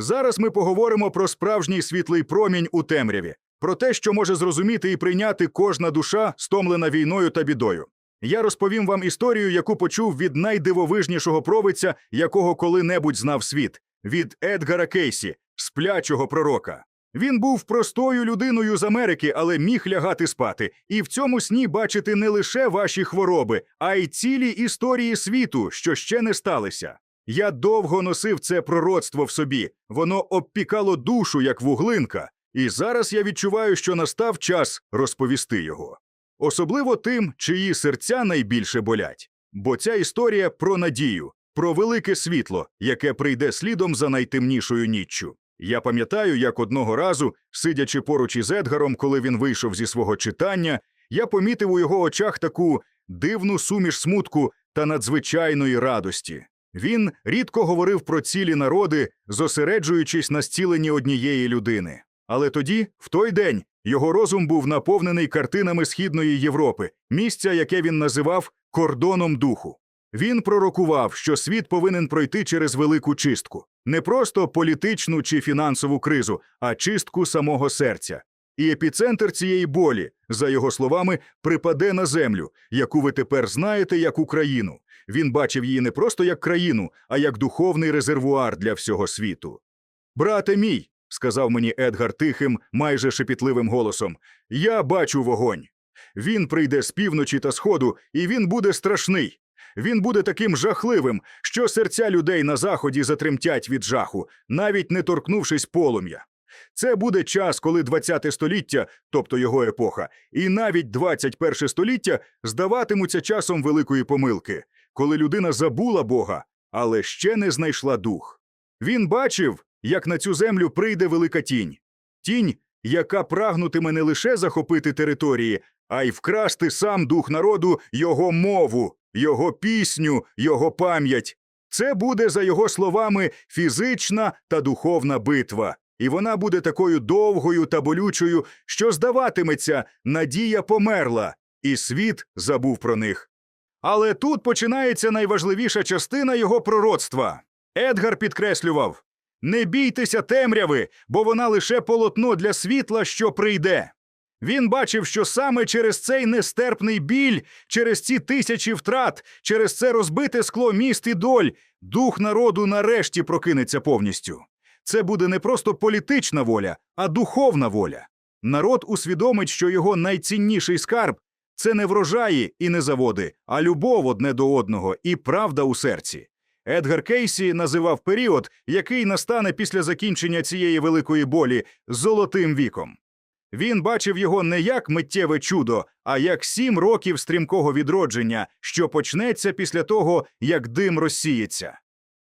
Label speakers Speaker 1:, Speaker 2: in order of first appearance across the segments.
Speaker 1: Зараз ми поговоримо про справжній світлий промінь у темряві, про те, що може зрозуміти і прийняти кожна душа, стомлена війною та бідою. Я розповім вам історію, яку почув від найдивовижнішого провидця, якого коли-небудь знав світ, від Едгара Кейсі, сплячого пророка. Він був простою людиною з Америки, але міг лягати спати, і в цьому сні бачити не лише ваші хвороби, а й цілі історії світу, що ще не сталися. Я довго носив це пророцтво в собі, воно обпікало душу, як вуглинка, і зараз я відчуваю, що настав час розповісти його. Особливо тим, чиї серця найбільше болять. Бо ця історія про надію, про велике світло, яке прийде слідом за найтемнішою ніччю. Я пам'ятаю, як одного разу, сидячи поруч із Едгаром, коли він вийшов зі свого читання, я помітив у його очах таку дивну суміш смутку та надзвичайної радості. Він рідко говорив про цілі народи, зосереджуючись на зціленні однієї людини. Але тоді, в той день, його розум був наповнений картинами Східної Європи, місця, яке він називав кордоном духу. Він пророкував, що світ повинен пройти через велику чистку, не просто політичну чи фінансову кризу, а чистку самого серця. І епіцентр цієї болі, за його словами, припаде на землю, яку ви тепер знаєте як Україну. Він бачив її не просто як країну, а як духовний резервуар для всього світу. Брате мій, сказав мені Едгар тихим, майже шепітливим голосом, я бачу вогонь. Він прийде з півночі та сходу, і він буде страшний. Він буде таким жахливим, що серця людей на заході затремтять від жаху, навіть не торкнувшись полум'я. Це буде час, коли 20 століття, тобто його епоха, і навіть 21 століття здаватимуться часом великої помилки, коли людина забула Бога, але ще не знайшла дух. Він бачив, як на цю землю прийде велика тінь. Тінь, яка прагнутиме не лише захопити території, а й вкрасти сам дух народу, його мову, його пісню, його пам'ять. Це буде, за його словами, фізична та духовна битва. І вона буде такою довгою та болючою, що здаватиметься, надія померла, і світ забув про них. Але тут починається найважливіша частина його пророцтва. Едгар підкреслював не бійтеся темряви, бо вона лише полотно для світла, що прийде. Він бачив, що саме через цей нестерпний біль, через ці тисячі втрат, через це розбите скло міст і доль, дух народу нарешті прокинеться повністю. Це буде не просто політична воля, а духовна воля. Народ усвідомить, що його найцінніший скарб це не врожаї і не заводи, а любов одне до одного і правда у серці. Едгар Кейсі називав період, який настане після закінчення цієї великої болі, золотим віком. Він бачив його не як миттєве чудо, а як сім років стрімкого відродження, що почнеться після того, як дим розсіється.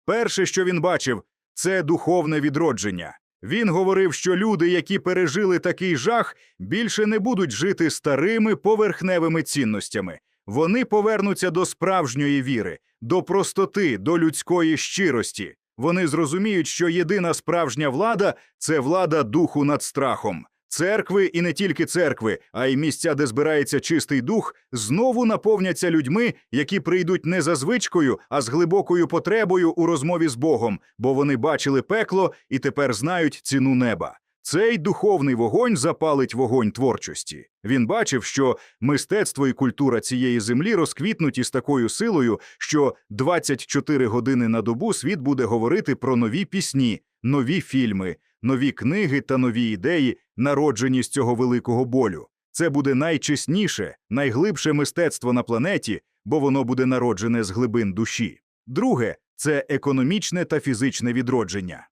Speaker 1: Перше, що він бачив, це духовне відродження. Він говорив, що люди, які пережили такий жах, більше не будуть жити старими поверхневими цінностями. Вони повернуться до справжньої віри, до простоти, до людської щирості. Вони зрозуміють, що єдина справжня влада це влада духу над страхом. Церкви і не тільки церкви, а й місця, де збирається чистий дух, знову наповняться людьми, які прийдуть не за звичкою, а з глибокою потребою у розмові з Богом, бо вони бачили пекло і тепер знають ціну неба. Цей духовний вогонь запалить вогонь творчості. Він бачив, що мистецтво і культура цієї землі розквітнуть із такою силою, що 24 години на добу світ буде говорити про нові пісні, нові фільми, нові книги та нові ідеї, народжені з цього великого болю. Це буде найчесніше, найглибше мистецтво на планеті, бо воно буде народжене з глибин душі. Друге це економічне та фізичне відродження.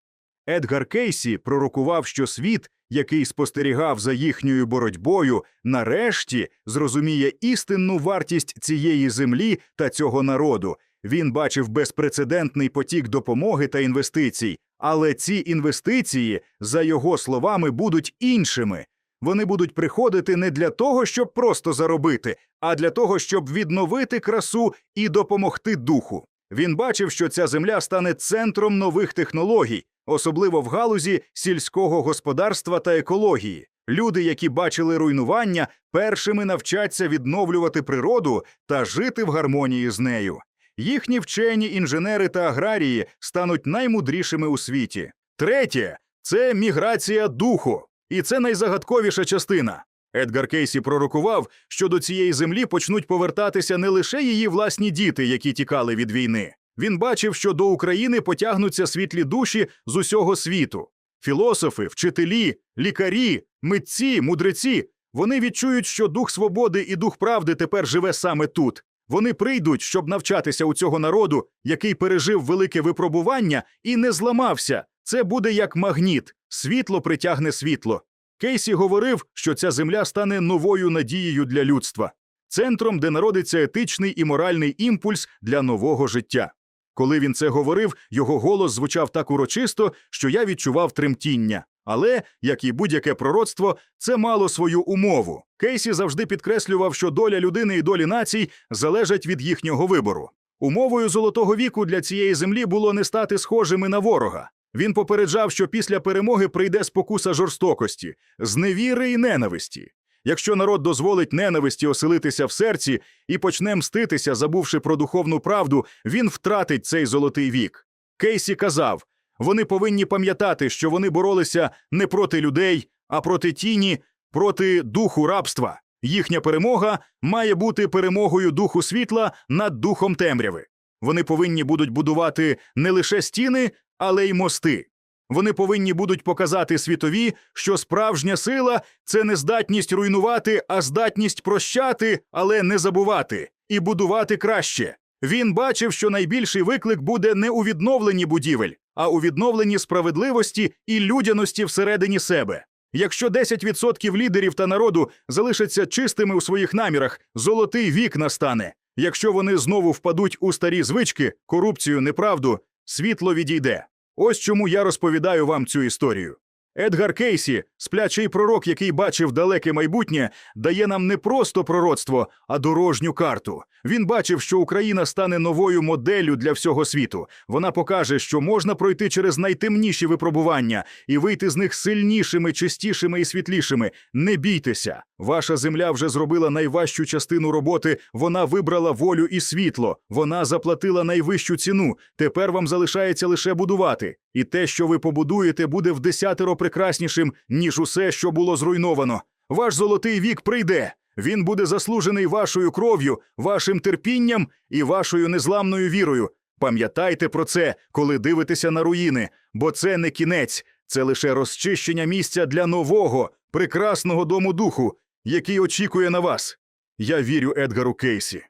Speaker 1: Едгар Кейсі пророкував, що світ, який спостерігав за їхньою боротьбою, нарешті зрозуміє істинну вартість цієї землі та цього народу. Він бачив безпрецедентний потік допомоги та інвестицій, але ці інвестиції, за його словами, будуть іншими. Вони будуть приходити не для того, щоб просто заробити, а для того, щоб відновити красу і допомогти духу. Він бачив, що ця земля стане центром нових технологій, особливо в галузі сільського господарства та екології. Люди, які бачили руйнування, першими навчаться відновлювати природу та жити в гармонії з нею. Їхні вчені інженери та аграрії стануть наймудрішими у світі. Третє це міграція духу, і це найзагадковіша частина. Едгар Кейсі пророкував, що до цієї землі почнуть повертатися не лише її власні діти, які тікали від війни. Він бачив, що до України потягнуться світлі душі з усього світу. Філософи, вчителі, лікарі, митці, мудреці. Вони відчують, що дух свободи і дух правди тепер живе саме тут. Вони прийдуть, щоб навчатися у цього народу, який пережив велике випробування і не зламався. Це буде як магніт, світло притягне світло. Кейсі говорив, що ця земля стане новою надією для людства, центром, де народиться етичний і моральний імпульс для нового життя. Коли він це говорив, його голос звучав так урочисто, що я відчував тремтіння. Але, як і будь-яке пророцтво, це мало свою умову. Кейсі завжди підкреслював, що доля людини і долі націй залежать від їхнього вибору. Умовою золотого віку для цієї землі було не стати схожими на ворога. Він попереджав, що після перемоги прийде спокуса жорстокості, зневіри і ненависті. Якщо народ дозволить ненависті оселитися в серці і почне мститися, забувши про духовну правду, він втратить цей золотий вік. Кейсі казав: вони повинні пам'ятати, що вони боролися не проти людей, а проти тіні, проти духу рабства. Їхня перемога має бути перемогою духу світла над духом темряви. Вони повинні будуть будувати не лише стіни, але й мости. Вони повинні будуть показати світові, що справжня сила це не здатність руйнувати, а здатність прощати, але не забувати, і будувати краще. Він бачив, що найбільший виклик буде не у відновленні будівель, а у відновленні справедливості і людяності всередині себе. Якщо 10% лідерів та народу залишаться чистими у своїх намірах, золотий вік настане. Якщо вони знову впадуть у старі звички, корупцію, неправду, світло відійде. Ось чому я розповідаю вам цю історію. Едгар Кейсі, сплячий пророк, який бачив далеке майбутнє, дає нам не просто пророцтво, а дорожню карту. Він бачив, що Україна стане новою моделлю для всього світу. Вона покаже, що можна пройти через найтемніші випробування і вийти з них сильнішими, чистішими і світлішими. Не бійтеся. Ваша земля вже зробила найважчу частину роботи. Вона вибрала волю і світло. Вона заплатила найвищу ціну. Тепер вам залишається лише будувати. І те, що ви побудуєте, буде в десятеро прекраснішим, ніж усе, що було зруйновано. Ваш золотий вік прийде. Він буде заслужений вашою кров'ю, вашим терпінням і вашою незламною вірою. Пам'ятайте про це, коли дивитеся на руїни, бо це не кінець, це лише розчищення місця для нового, прекрасного дому духу, який очікує на вас. Я вірю Едгару Кейсі,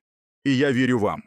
Speaker 1: і я вірю вам.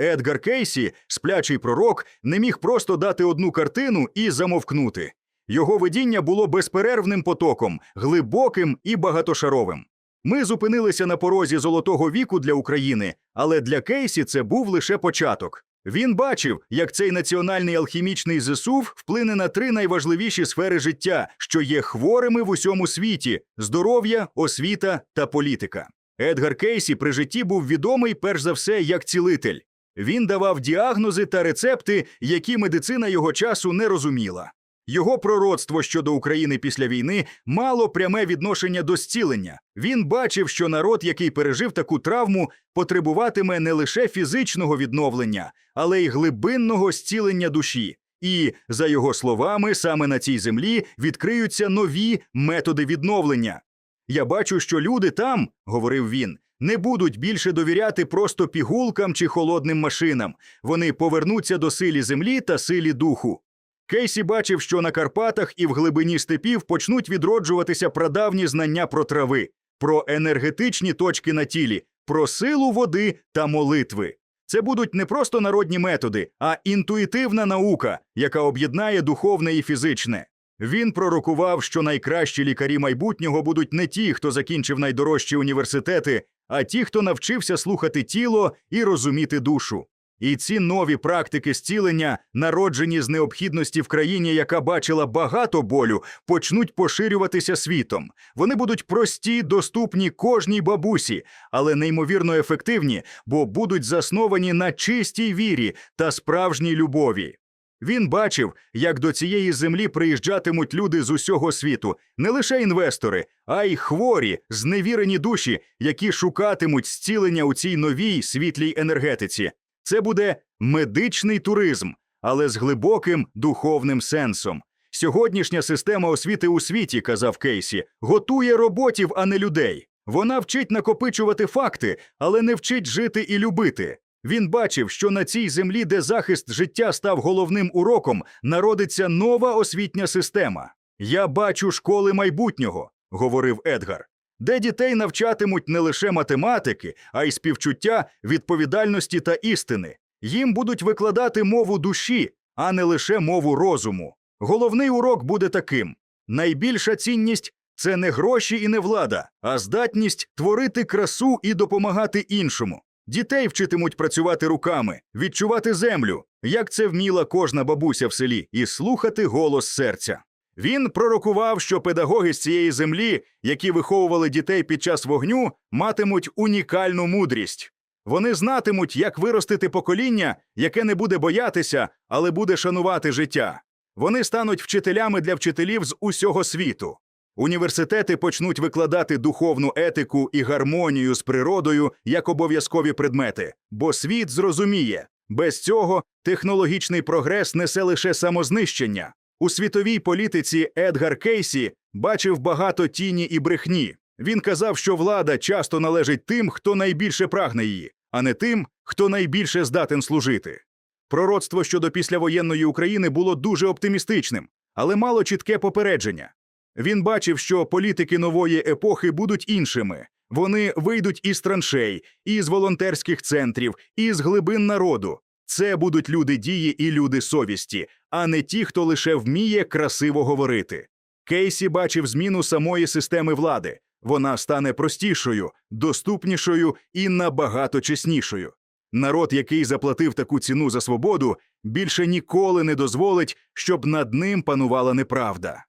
Speaker 1: Едгар Кейсі, сплячий пророк, не міг просто дати одну картину і замовкнути. Його видіння було безперервним потоком, глибоким і багатошаровим. Ми зупинилися на порозі золотого віку для України, але для Кейсі це був лише початок. Він бачив, як цей національний алхімічний зсув вплине на три найважливіші сфери життя, що є хворими в усьому світі: здоров'я, освіта та політика. Едгар Кейсі при житті був відомий перш за все як цілитель. Він давав діагнози та рецепти, які медицина його часу не розуміла. Його пророцтво щодо України після війни мало пряме відношення до зцілення. Він бачив, що народ, який пережив таку травму, потребуватиме не лише фізичного відновлення, але й глибинного зцілення душі. І, за його словами, саме на цій землі відкриються нові методи відновлення. Я бачу, що люди там, говорив він, не будуть більше довіряти просто пігулкам чи холодним машинам. Вони повернуться до силі землі та силі духу. Кейсі бачив, що на Карпатах і в глибині степів почнуть відроджуватися прадавні знання про трави, про енергетичні точки на тілі, про силу води та молитви. Це будуть не просто народні методи, а інтуїтивна наука, яка об'єднає духовне і фізичне. Він пророкував, що найкращі лікарі майбутнього будуть не ті, хто закінчив найдорожчі університети, а ті, хто навчився слухати тіло і розуміти душу. І ці нові практики зцілення, народжені з необхідності в країні, яка бачила багато болю, почнуть поширюватися світом. Вони будуть прості, доступні кожній бабусі, але неймовірно ефективні, бо будуть засновані на чистій вірі та справжній любові. Він бачив, як до цієї землі приїжджатимуть люди з усього світу, не лише інвестори, а й хворі, зневірені душі, які шукатимуть зцілення у цій новій світлій енергетиці. Це буде медичний туризм, але з глибоким духовним сенсом. Сьогоднішня система освіти у світі, казав Кейсі, готує роботів, а не людей. Вона вчить накопичувати факти, але не вчить жити і любити. Він бачив, що на цій землі, де захист життя став головним уроком, народиться нова освітня система. Я бачу школи майбутнього, говорив Едгар, де дітей навчатимуть не лише математики, а й співчуття, відповідальності та істини. Їм будуть викладати мову душі, а не лише мову розуму. Головний урок буде таким: найбільша цінність це не гроші і не влада, а здатність творити красу і допомагати іншому. Дітей вчитимуть працювати руками, відчувати землю, як це вміла кожна бабуся в селі, і слухати голос серця. Він пророкував, що педагоги з цієї землі, які виховували дітей під час вогню, матимуть унікальну мудрість. Вони знатимуть, як виростити покоління, яке не буде боятися, але буде шанувати життя. Вони стануть вчителями для вчителів з усього світу. Університети почнуть викладати духовну етику і гармонію з природою як обов'язкові предмети, бо світ зрозуміє, без цього технологічний прогрес несе лише самознищення. У світовій політиці Едгар Кейсі бачив багато тіні і брехні. Він казав, що влада часто належить тим, хто найбільше прагне її, а не тим, хто найбільше здатен служити. Пророцтво щодо післявоєнної України було дуже оптимістичним, але мало чітке попередження. Він бачив, що політики нової епохи будуть іншими. Вони вийдуть із траншей, із волонтерських центрів, із глибин народу. Це будуть люди дії і люди совісті, а не ті, хто лише вміє красиво говорити. Кейсі бачив зміну самої системи влади. Вона стане простішою, доступнішою і набагато чеснішою. Народ, який заплатив таку ціну за свободу, більше ніколи не дозволить, щоб над ним панувала неправда.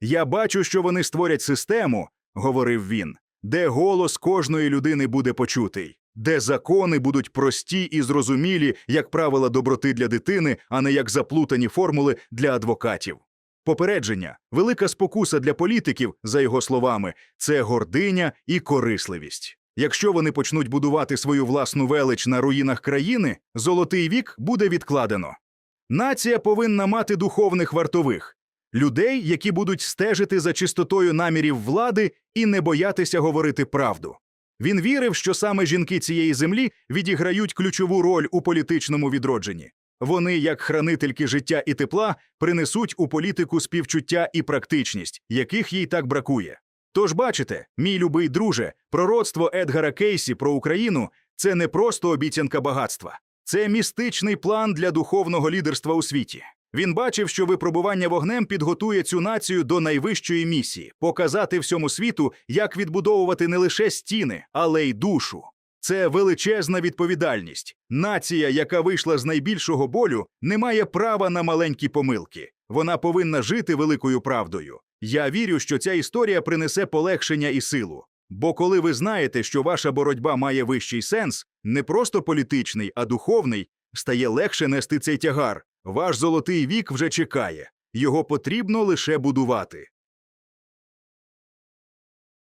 Speaker 1: Я бачу, що вони створять систему, говорив він, де голос кожної людини буде почутий, де закони будуть прості і зрозумілі, як правила доброти для дитини, а не як заплутані формули для адвокатів. Попередження, велика спокуса для політиків, за його словами, це гординя і корисливість. Якщо вони почнуть будувати свою власну велич на руїнах країни, золотий вік буде відкладено. Нація повинна мати духовних вартових, людей, які будуть стежити за чистотою намірів влади і не боятися говорити правду. Він вірив, що саме жінки цієї землі відіграють ключову роль у політичному відродженні. Вони, як хранительки життя і тепла, принесуть у політику співчуття і практичність, яких їй так бракує. Тож бачите, мій любий друже, пророцтво Едгара Кейсі про Україну це не просто обіцянка багатства, це містичний план для духовного лідерства у світі. Він бачив, що випробування вогнем підготує цю націю до найвищої місії показати всьому світу, як відбудовувати не лише стіни, але й душу. Це величезна відповідальність. Нація, яка вийшла з найбільшого болю, не має права на маленькі помилки. Вона повинна жити великою правдою. Я вірю, що ця історія принесе полегшення і силу. Бо коли ви знаєте, що ваша боротьба має вищий сенс, не просто політичний, а духовний, стає легше нести цей тягар. Ваш золотий вік вже чекає. Його потрібно лише будувати.